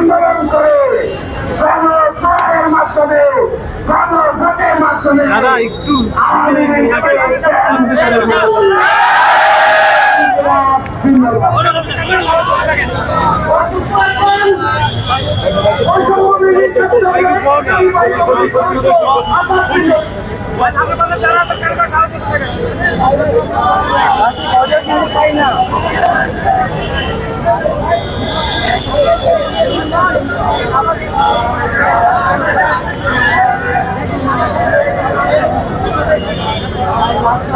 আন্দোলন করে গণপ্রয়ের মাধ্যমে গণভোটের মাধ্যমে দাদা একটু কত করে ছবি নিয়ে পরে ছবি নিয়ে তোমার লেন্স বাজে রাখে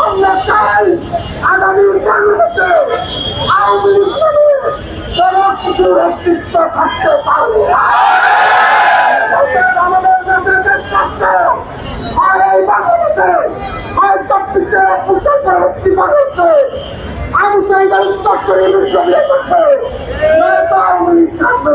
আমরা চাই আগামী বাংলাদেশে আওয়ামী লীগ কোনো কিছু নেতৃত্ব থাকতে পারবে না আমাদের নেতৃত্বে থাকতে আর এই বাংলাদেশে হয় চব্বিশে উত্তর পরবর্তী বাংলাদেশে আমি সেই উত্তর করে বিশ্ববিদ্যালয় করতে নয়তো আওয়ামী লীগ থাকবে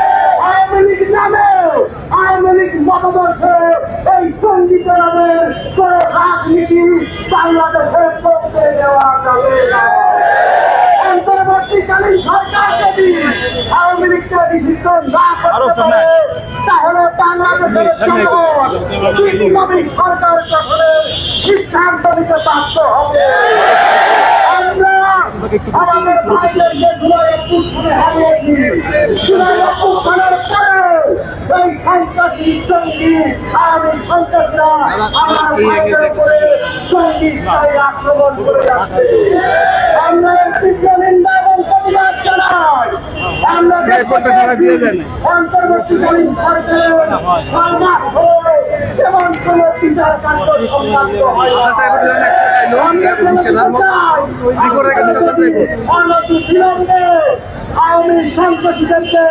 আওয়ামী লীগ নামে আওয়ামী লীগ মতাদর্শে এই নামের কোন রাজনীতি বাংলাদেশে করতে দেওয়া যাবে না। অন্তর্বর্তীকালীন সরকার যদি আওয়ামী লীগকে নিষিদ্ধ না করতে পারে তাহলে বাংলাদেশের ইসলামিক সরকার গঠনের সিদ্ধান্ত নিতে বাধ্য হবে। সন্ত্রাসীরা আমার ভাইদের উপরে জঙ্গি স্থায়ী আক্রমণ করে যাচ্ছে। আমরা তীব্র নিন্দা এবং প্রতিবাদ জানাই। আমরা এই করতে সারা দিয়ে দেন। অন্তর্বর্তীকালীন সরকারের সরকার যেমন কোনো বিচার কাণ্ড সংক্রান্ত হয় আওয়ামী সন্ত্রাসীদেরকে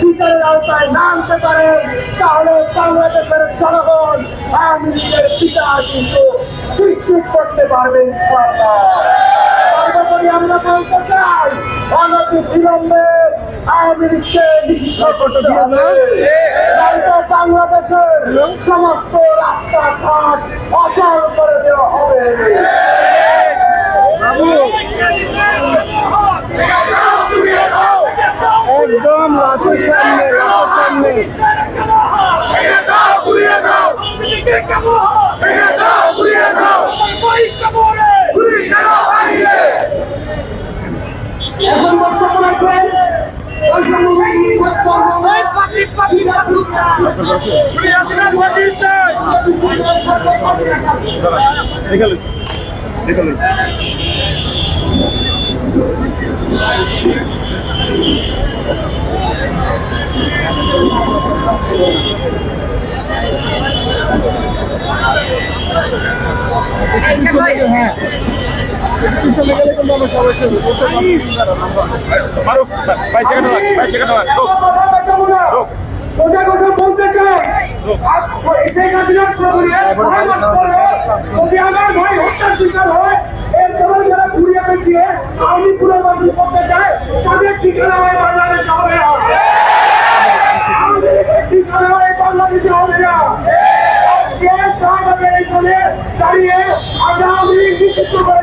বিচারের আওতায় না আনতে পারে তাহলে বাংলাদেশের জনগণ আওয়ামী লীগের বিচার কিন্তু করতে পারবেন আমরা বাংলাদেশের সমস্ত রাস্তাঘাট অচল করে দেওয়া হবে। একদম লাশের সামনে লাশের সামনে। এখন বক্তব্য রাখবেন সময় দেখালেন হ্যাঁ পিছনে গেলে কিন্তু আমরা সবাই চলবো মারুফ ভাই যেখানে ভাই যেখানে সোজা আজ শেখ হাসিনার প্রহরে ছয় মাস পরে যদি আমার ভাই হত্যার শিকার হয়। এরপরে যারা ঘুরিয়ে করতে চায় তাদের ঠিকানা হয় বাংলাদেশ হবে না ঠিকানা হয় বাংলাদেশে আজকে শাহবাগের এইখানে দাঁড়িয়ে আমরা লীগ নিষিদ্ধ করে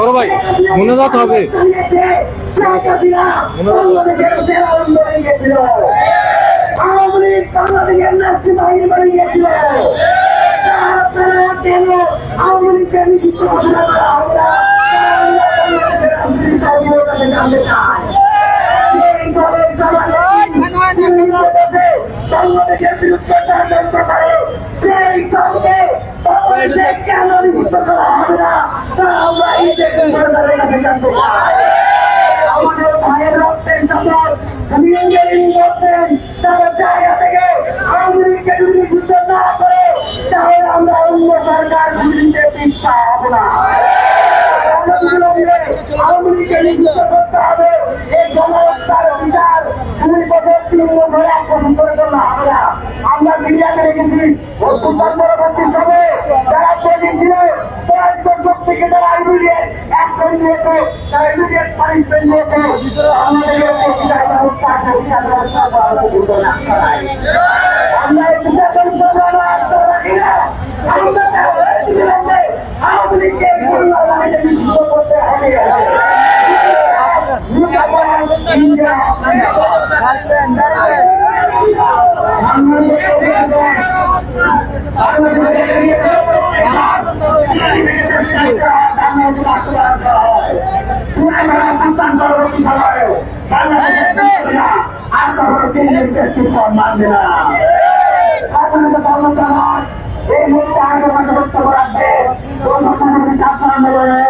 বড় ভাই মনোজাত হবে হাসিনা বাংলাদেশের বিরুদ্ধে ষড়যন্ত্র করে, সেই দলকে বাংলাদেশে কেন নিষিদ্ধ করা হবে না? তা আমরা এই চাই। আমাদের ভাইয়ের রক্তের করতেন তাদের জায়গা থেকে আওয়ামী লীগকে যদি না করে, তাহলে আমরা অন্য সরকার দিতে হব না। আওয়ামী লীগকে নিষিদ্ধ করতে হবে। এই গণহত্যার অধিকার দুই বছর তিন বছর এক বছর করে করলে হবে না। আমরা মিডিয়াতে রেখেছি অত্যন্ত পরবর্তী সময়ে যারা তৈরি ছিল দশক থেকে যারা ইমিডিয়েট অ্যাকশন নিয়েছে, তারা আমরা আমরা আমরা বাংলাদেশে নিষিদ্ধ করতে হবে এই মুহূর্তে আগে মাঠে বক্তব্য রাখবে। ছাত্র আন্দোলনের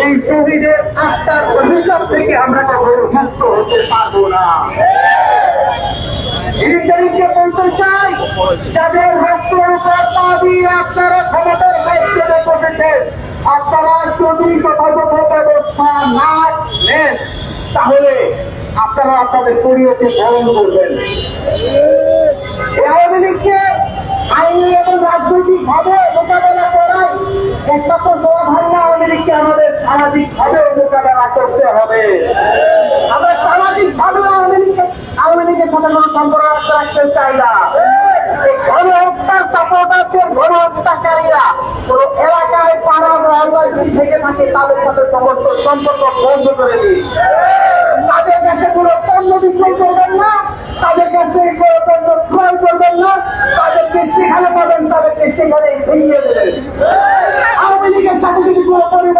এই শহীদের আত্মার অভিশাপ থেকে আমরা কখনো মুক্ত হতে পারব না। তাহলে আপনারা আপনাদের গ্রহণ করবেন। আওয়ামী লীগকে আইনি এবং রাজনৈতিক ভাবে মোকাবেলা করাই একমাত্র না আওয়ামী লীগকে আমাদের সামাজিক ভাবে মোকাবেলা করতে হবে। আমরা সামাজিক ভাবে আওয়ামী লীগকে আওয়ামী লীগের সাথে কোনো সম্পর্ক রাখতে চাই না। গণহত্যার সাপোর্টারদের গণহত্যাকারীরা কোনো এলাকায় পাড়া যদি থেকে থাকে, তাদের সাথে সমস্ত সম্পর্ক বন্ধ করে দিই তাদের কাছে কোনো পণ্য বিক্রয় করবেন না। তাদের কাছে কোনো পণ্য ক্রয় করবেন না। তাদেরকে সেখানে পাবেন, তাদেরকে সেখানে ভেঙিয়ে দেবেন। আওয়ামী লীগের সাথে যদি কোনো পরিবারের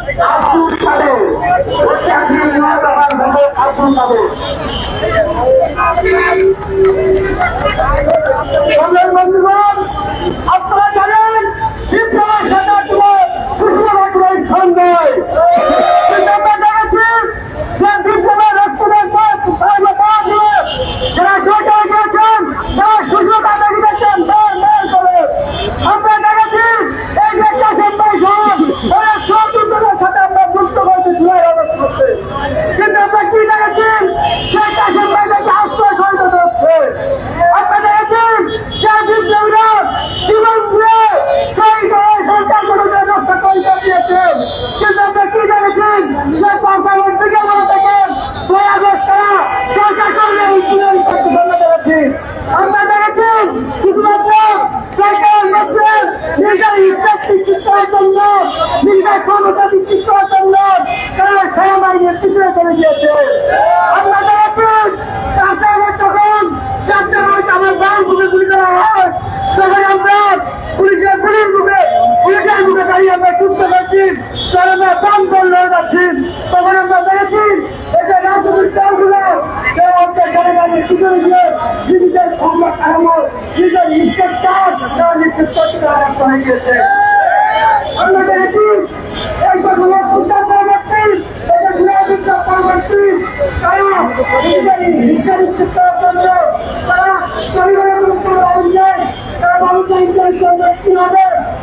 আব্দুল কাদের নয় দফার ভোটার আব্দুল কাদের আপনারা জানেন বিপ্লবের সাথে তোমার সুষমা রাখবার স্থান নয় কিন্তু আমরা জানাচ্ছি যে বিপ্লবের রক্তদের পথ যারা সরকার গিয়েছেন তারা সুষমা কাটা গিয়েছেন বার বার করে আমরা জানাচ্ছি এই যে চাষের পরিষদ ওরা সহযোগিতার সাথে আমরা যুক্ত করতে জুলাই অবস্থা করতে কিন্তু আমরা কি জানাচ্ছি সেই চাষের পরিষদকে আশ্রয় সহযোগিতা হচ্ছে আপনারা দেখেছেন যে বিপ্লবীরা জীবন দিয়ে সেই দলের সরকার গঠনের রক্ষা করে দিয়েছেন কিন্তু আমরা কি জানেছেন যে সরকারের দিকে মনে থাকেন ছয় আগস্ট তারা সরকার করলে ইঞ্জিনিয়ারিং করতে বন্ধ করেছে আমরা দেখেছেন শুধুমাত্র সরকারের মধ্যে নিজের ইচ্ছা সৃষ্টি করার জন্য নিজের ক্ষমতা বৃদ্ধি করার জন্য তারা সেনাবাহিনীর পিছনে করে দিয়েছে আমরা দেখেছেন রাস্তাঘাট যখন চারটে মানুষ আমার বাম মুখে গুলি করা হয় তখন আমরা পুলিশের গুলির মুখে পুলিশের মুখে দাঁড়িয়ে আমরা চুপতে বাম দল লড়ে যাচ্ছি তখন আমরা দেখেছি যে রাজনৈতিক দলগুলো সে অত্যাচারে বাড়ির পিছনে গিয়ে নিজেদের ক্ষমতা কাঠামো নিজের নিশ্চিত কাজ তারা নিশ্চিত করতে আরম্ভ হয়ে গিয়েছে। আমরা দেখেছি, এই কথাগুলো উদ্ধার মানুষের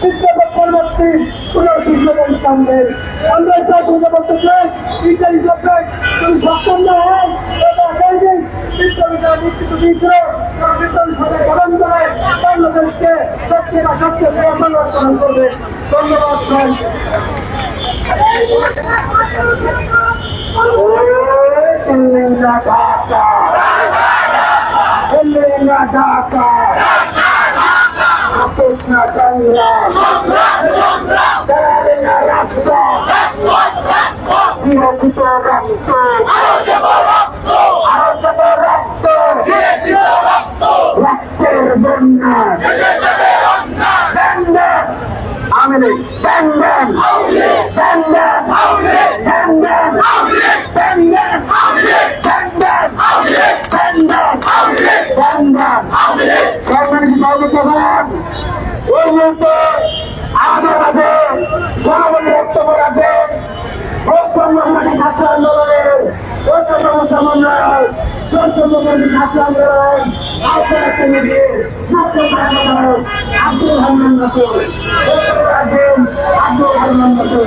তারা দেশে কি অন্যায় তারা দেশে কি অন্যায় তারা দেশে কি অন্যায় সক্ষম না হয়। বাংলাদেশকে সবচেয়ে সবচেয়ে করবে। ধন্যবাদ ঢাকা ঢাকা না সংগ্রাম দাঁড়াবে না রাষ্ট্র বিরোধিত রক্ত আরও রক্ত রক্তের বন্যা আমি ব্যান্ডেন ব্যান্ডেন সম্মানিত সর্বপ্রধান ওই মুহূর্তে আমাদের মাঝে সমাবেশে বক্তব্য রাখবেন। পশ্চিমবঙ্গের ছাত্র আন্দোলনের পশ্চিমবঙ্গ সমন্বয় পশ্চিমবঙ্গের ছাত্র আন্দোলন আপনারা কমিটির ছাত্র সংগঠন আব্দুল নসর। বক্তব্য রাখবেন আব্দুল রহমান নসর।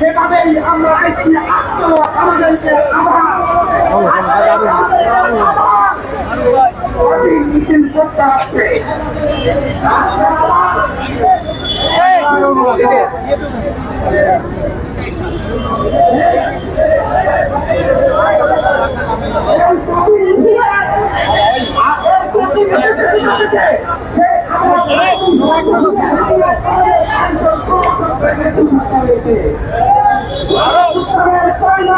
সেভাবেই আমরা একটি আত্ম আমাদেরকে করতে আসছে এই বিরুদ্ধে সে আমার